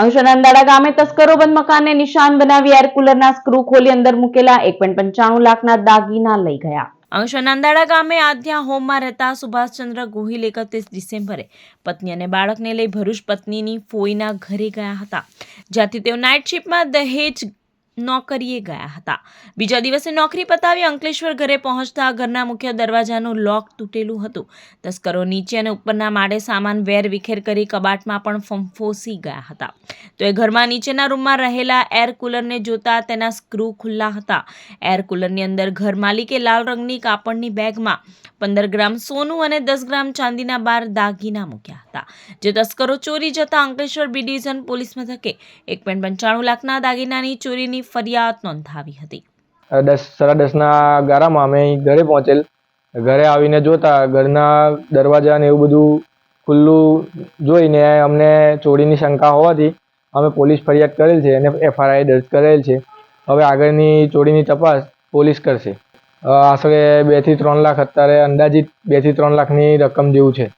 અંશનંદાળા ગામે તસ્કરો બંધ મકાનને નિશાન બનાવી એર કુલરના સ્ક્રૂ ખોલી અંદર મૂકેલા એક લાખના દાગીના લઈ ગયા. અંશનંદાળા ગામે આધ્યા હોમમાં રહેતા સુભાષચંદ્ર ગોહિલ એકત્રીસ ડિસેમ્બરે પત્ની અને બાળકને લઈ ભરૂચ પત્નીની ફોઈના ઘરે ગયા હતા. જ્યાંથી તેઓ નાઇટ શિફ્ટમાં દહેજ નોકરીએ ગયા હતા. બીજા દિવસે નોકરી પતાવી અંકલેશ્વર ઘરે પહોંચતા ઘરના મુખ્ય દરવાજાનું લોક તૂટેલું હતું. તસ્કરો નીચે અને ઉપરના માળે સામાન વેર વિખેર કરી કબાટમાં પણ ફંફોસી ગયા હતા. તો એ ઘરમાં નીચેના રૂમમાં રહેલા એર કુલરને જોતા તેના સ્ક્રૂ ખુલ્લા હતા. એર કુલરની અંદર ઘર માલિકે લાલ રંગની કાપડની બેગમાં પંદર ગ્રામ સોનું અને દસ ગ્રામ ચાંદીના બાર દાગીના મૂક્યા હતા. જે તસ્કરો ચોરી જતા અંકલેશ્વર બી ડિવિઝન પોલીસ મથકે એક પોઈન્ટ પંચાણું લાખના દાગીનાની ચોરીની ફરિયાદ નોંધાવી હતી. દસ, સાડા દસના ગારામાં અમે ઘરે પહોંચેલ. ઘરે આવીને જોતા ઘરના દરવાજા ને એવું બધું ખુલ્લું જોઈને અમને ચોરીની શંકા હોવાથી અમે પોલીસ ફરિયાદ કરેલ છે અને એફઆરઆઈ દર્જ કરેલ છે. હવે આગળની ચોરીની તપાસ પોલીસ કરશે. આશરે બેથી ત્રણ લાખ, અત્યારે અંદાજિત બેથી ત્રણ લાખની રકમ જેવું છે.